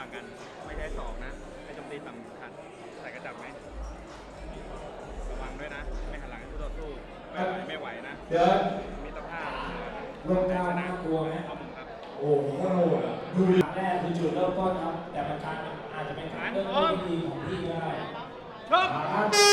่างกัน ไม่ใช่สองนะไปโจมตีต่ำขันใส่กระจับไหมระวังด้วยนะ ไม่หันหลังให้ผู้ต่อสู้ไม่ไหวไม่ไหวนะเดี๋ยวมิตรภาพลงทางน่ากลัวไหมครับโอ้โหดูแรกคือจุดเริ่มต้นครับ แต่ประการอาจจะเป็นการเริ่มต้นดีของพี่ก็ได้ครับ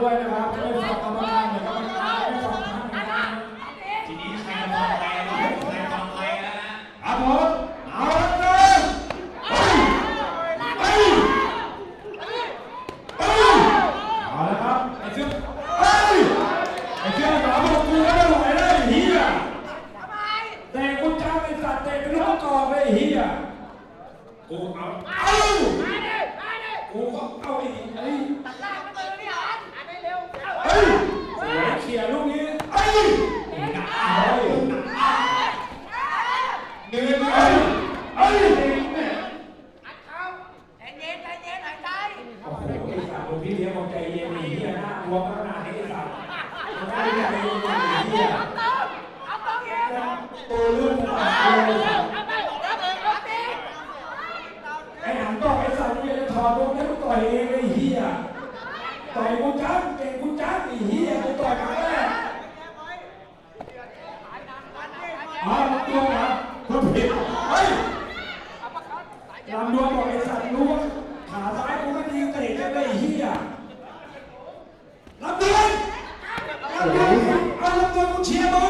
ด้วยนะครับไม่ฟังกรรมการเดี๋ยวกรรมการไม่ฟังท่านนะครับทีนี้ใครจะฟังใครนะใครฟังใครแล้วนะครับผมเอาละเลยเฮ้ยเฮ้ยเฮ้ยเอาละครับไอ้เสื้อเฮ้ไอ้เสื้อสากกูไม่ได้ไหวแล้วไอ้เหี้ยแต่กูจำไอ้สัตว์แต่เป็นลูกกอกเลยไอ้เหี้ยกูเอาเอากูก็เอาไอ้ไอ้ ตว์หลวงพี่เลี้ยงบอกใจเย็นไอ้เหี้ยน่ากลัวขนาดนี้ไอ้สัตว์มันไม่ได้ใจเย็นไอ้เหี้ยตัวเรื่องต่างเลยไอ้หั ลำดวนบอกไอ้สัตว์รู้ว่าขาซ้ายกูไม่ดีเตะได้ได้เฮียลำดวนลำดวนเอาลำดวนกูเชียร์มึง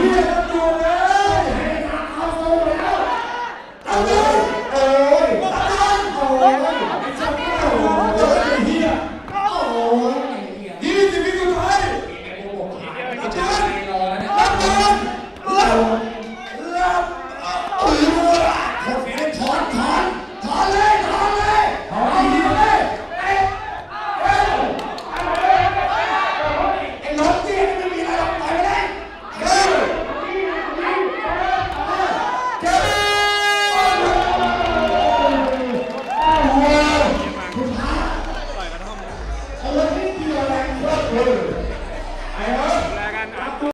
เรียรับด้วยเลยเข้าโซ่แล้วเอาเลย